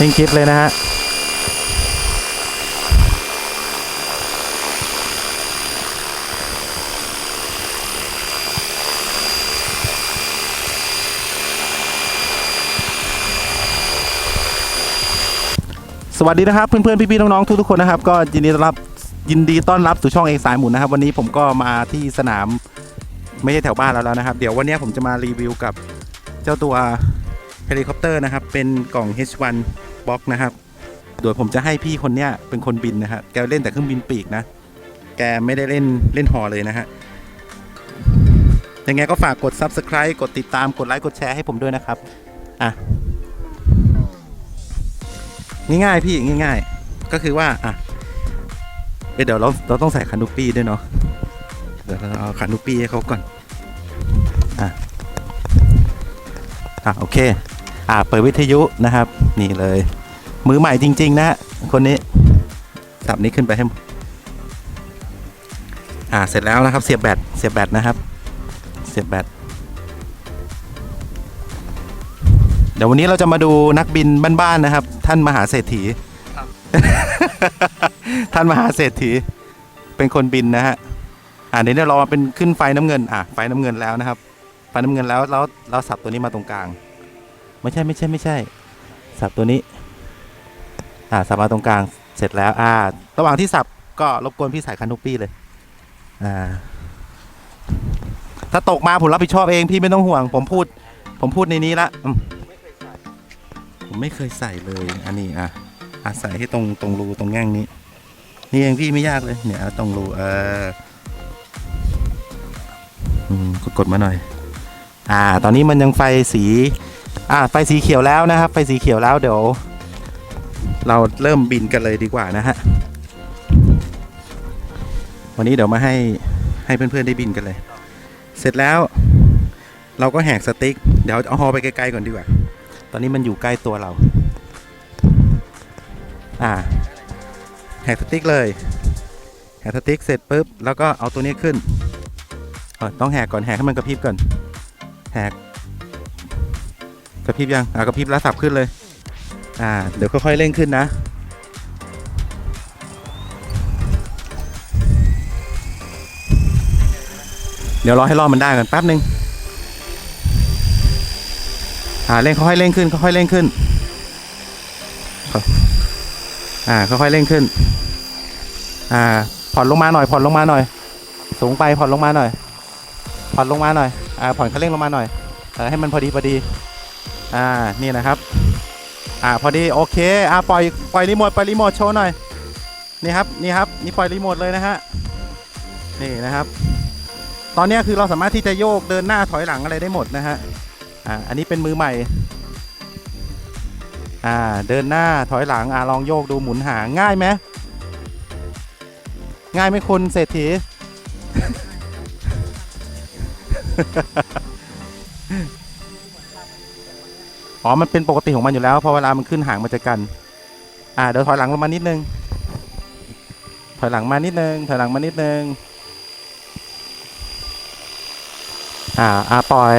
ทิ้งคลิปเลยนะฮะสวัสดีนะครับเพื่อนๆพี่ๆน้องๆทุกๆคนนะครับ ก็ยินดีต้อนรับยินดีต้อนรับสู่ช่องเอกสายหมุนนะครับ วันนี้ผมก็มาที่สนามไม่ใช่แถวบ้านเราแล้วนะครับ เดี๋ยววันนี้ผมจะมารีวิวกับเจ้าตัวเฮลิคอปเตอร์นะครับ เป็นกล่อง H1 Box นะครับ โดยผมจะให้พี่คนเนี้ยเป็นคนบินนะฮะแกเล่นแต่เครื่องบินปีกนะ แกไม่ได้เล่นเล่นฮอเลยนะฮะยังไงก็ฝากกด Subscribe กดติดตามกดไลค์กดแชร์ให้ผมด้วยนะครับ อะ ง่ายๆพี่ง่าย ๆ ก็คือว่า อะเอเดี๋ยวเราเราต้องใส่คานูปี้ด้วยเนาะเดี๋ยวเราเอาคานูปี้ให้เขาก่อน อะ อะ โอเค อะ เปิดวิทยุนะครับ นี่เลย มือใหม่จริง ๆนะฮะคนนี้สับนี้ขึ้นไปให้ อะเสร็จแล้วนะครับ เสียบแบต เสียบแบตนะครับ เสียบแบต เดี๋ยววันนี้เราจะมาดูนักบินบ้านๆนะครับ ท่านมหาเศรษฐี ท่านมหาเศรษฐี เป็นคนบินนะฮะ อ่าเดี๋ยวเรามาเป็นขึ้นไฟน้ำเงิน อะ ไฟน้ำเงินแล้วนะครับ ไฟน้ำเงินแล้วแล้วเราสับตัวนี้มาตรงกลาง ไม่ใช่ไม่ใช่ไม่ใช่ สับตัวนี้ อ่าสับมาตรงกลางเสร็จแล้วอ่าระหว่างที่สับก็รบกวนพี่ใส่คันุปปี้เลยอ่าถ้าตกมาผมรับผิดชอบเองพี่ไม่ต้องห่วง ผมพูด ผมพูดในนี้ละอืมผมไม่เคยใส่เลย อันนี้อะอะใส่ให้ตรงตรงรูตรงแง่งนี้ นี่เองพี่ไม่ยากเลย เนี่ยตรงรูเอออืมกดกดมาหน่อย อ่า ตอนนี้มันยังไฟสี อ่า ไฟสีเขียวแล้วนะครับ ไฟสีเขียวแล้วเดี๋ยว เราเริ่มบินกันเลยดีกว่านะฮะ วันนี้เดี๋ยวมาให้ให้เพื่อนๆได้บินกันเลย เสร็จแล้ว เราก็แหกสติ๊ก เดี๋ยวเอาฮอไปไกลๆก่อนดีกว่า ตอนนี้มันอยู่ใกล้ตัวเรา อ่า แหกสติ๊กเลย แหกสติ๊กเสร็จปุ๊บ แล้วก็เอาตัวนี้ขึ้นต้องแหกก่อนแหกให้มันกระพริบก่อน แหกกระพริบยังอ่ากระพริบแล้วสับขึ้นเลย อ่า เดี๋ยวค่อยๆเร่งขึ้นนะ เดี๋ยวรอให้รอบมันได้ก่อนแป๊บหนึ่งอ่าเร่งค่อยๆเร่งขึ้นค่อยๆเร่งขึ้นอ่าค่อยๆเร่งขึ้น อ่า ผ่อนลงมาหน่อย ผ่อนลงมาหน่อย สูงไปผ่อนลงมาหน่อย ผ่อนลงมาหน่อย อ่า ผ่อนคันเร่งลงมาหน่อยอให้มันพอดีพอดี อ่า นี่นะครับ อ่าพอดีโอเคอ่าปล่อยปล่อยรีโมทปล่อยรีโมทโชว์หน่อยนี่ครับนี่ครับนี่ปล่อยรีโมทเลยนะฮะนี่นะครับ ตอนนี้คือเราสามารถที่จะโยกเดินหน้าถอยหลังอะไรได้หมดนะฮะอ่าอันนี้เป็นมือใหม่อ่าเดินหน้าถอยหลังอ่าลองโยกดูหมุนหางง่ายไหมง่ายไหมคุณเศรษฐี อ๋อ มันเป็นปกติของมันอยู่แล้วพอเวลามันขึ้นหางมันจะกัน อ่าเดี๋ยวถอยหลังลงมานิดนึง ถอยหลังมานิดนึง ถอยหลังมานิดนึง อ่า อ่าปล่อย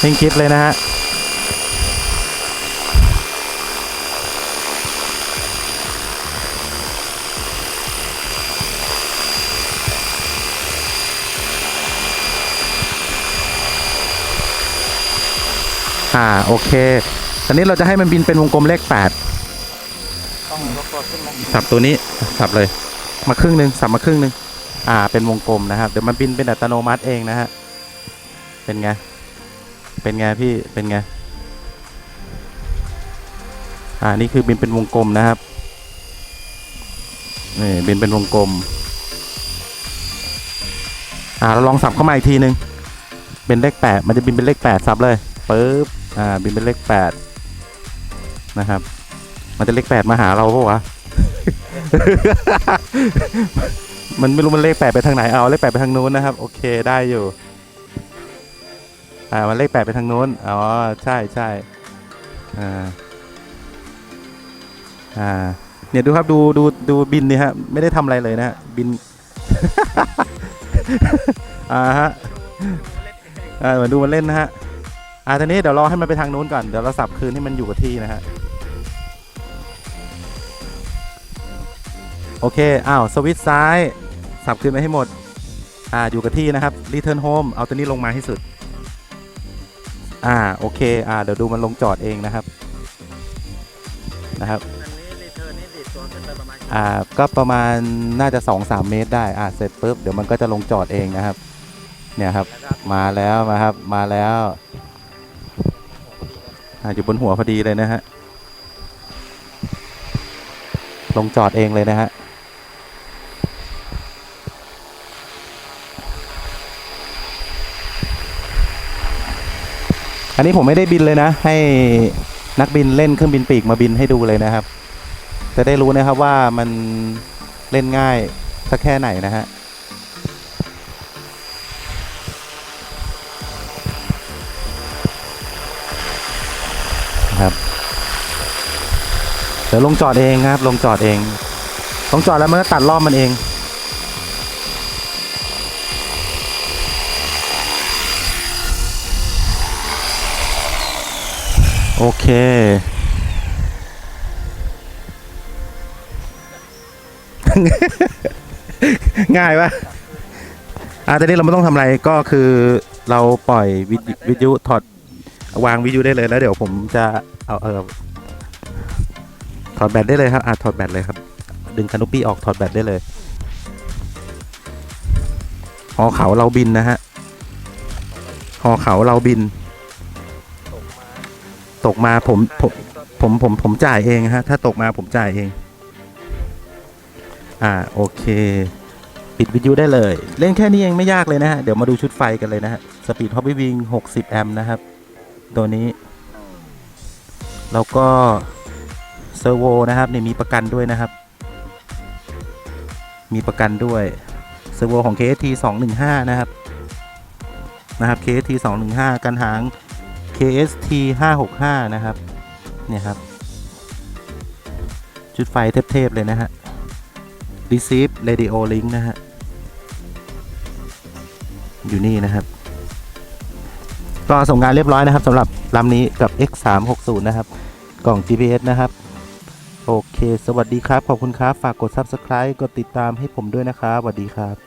ทิ้งคลิปเลยนะฮะ อ่าโอเคตอนนี้เราจะให้มันบินเป็นวงกลมเลขแปดต้องยกตัวขึ้นไหมสับตัวนี้สับเลย มาครึ่งหนึ่งสับมาครึ่งหนึ่งอ่า เป็นวงกลมนะครับ เดี๋ยวมันบินเป็นอัตโนมัติเองนะฮะ เป็นไง เป็นไงพี่ เป็นไง อ่า นี่คือบินเป็นวงกลมนะครับ นี่บินเป็นวงกลม อ่า เราลองสับเข้ามาอีกทีหนึ่งเป็นเลขแปดมันจะบินเป็นเลขแปดสับเลยปึ๊บ อ่าบินเป็นเลขแปดนะครับ มันจะเลขแปดมาหาเราปะวะ มันไม่รู้มันเลขแปดไปทางไหนเอาเลขแปดไปทางนู้นนะครับ โอเคได้อยู่ อ่ามันเลขแปดไปทางนู้นอ๋อใช่ใช่อ่าอ่าเนี่ยดูครับดูดูดูบินนี่ฮะไม่ได้ทำอะไรเลยนะฮะบิน อ่าฮะอ่าเหมือนดูมันเล่นนะฮะ อ่าทีนี้เดี๋ยวรอให้มันไปทางนู้นก่อน เดี๋ยวเราสับคืนให้มันอยู่กับที่นะฮะ โอเค อ้าว สวิตช์ซ้าย สับคืนไปให้หมด อ่า อยู่กับที่นะครับ return home เอาตัวนี้ลงมาให้สุด อ่า โอเค อ่า เดี๋ยวดูมันลงจอดเองนะครับ นะครับอันนี้รีเทิร์นนี่ดีดตัวขึ้นประมาณก็ประมาณน่าจะ 2-3 เมตรได้ อ่า เสร็จปุ๊บ เดี๋ยวมันก็จะลงจอดเองนะครับ เนี่ยครับ มาแล้วมาครับ มาแล้ว ออยู่บนหัวพอดีเลยนะฮะ ลงจอดเองเลยนะฮะอันนี้ผมไม่ได้บินเลยนะ ให้นักบินเล่นเครื่องบินปีกมาบินให้ดูเลยนะครับ จะได้รู้นะครับว่ามันเล่นง่ายสักแค่ไหนนะฮะ เดี๋ยวลงจอดเองครับ ลงจอดเอง ลงจอดแล้วมันก็ตัดรอบมันเอง โอเคง่ายปะอะตอนนี้เราไม่ต้องทำอะไรก็คือเราปล่อยวิทยุวิทยุถอดวางวิทยุได้เลยแล้วเดี๋ยวผมจะเอาเออ ถอดแบตได้เลยครับอะถอดแบตเลยครับ ดึงคานุปี้ออกถอดแบตได้เลยหอเขาเราบินนะฮะหอเขาเราบิน ตกมาผมผมผมผมผมจ่ายเองฮะ ถ้าตกมาผมจ่ายเอง อ่าโอเค ปิดวิทยุได้เลย เล่นแค่นี้เองไม่ยากเลยนะฮะ เดี๋ยวมาดูชุดไฟกันเลยนะฮะ สปีดฮอปปี้วิง60แอมป์นะครับ ตัวนี้ แล้วก็ เซอร์โวนะครับนี่มีประกันด้วยนะครับ มีประกันด้วยเซอร์โวของ KST 215 นะครับนะครับ KST 215 กันหาง KST 565 นะครับ เนี่ยครับชุดไฟเทพๆเลยนะฮะ Receive Radio Link นะฮะ อยู่นี่นะครับ ก็ส่งงานเรียบร้อยนะครับสำหรับลำนี้กับ X360 นะครับ กล่อง GPS นะครับ โอเค สวัสดีครับ ขอบคุณครับ ฝากกด Subscribe กดติดตามให้ผมด้วยนะครับสวัสดีครับ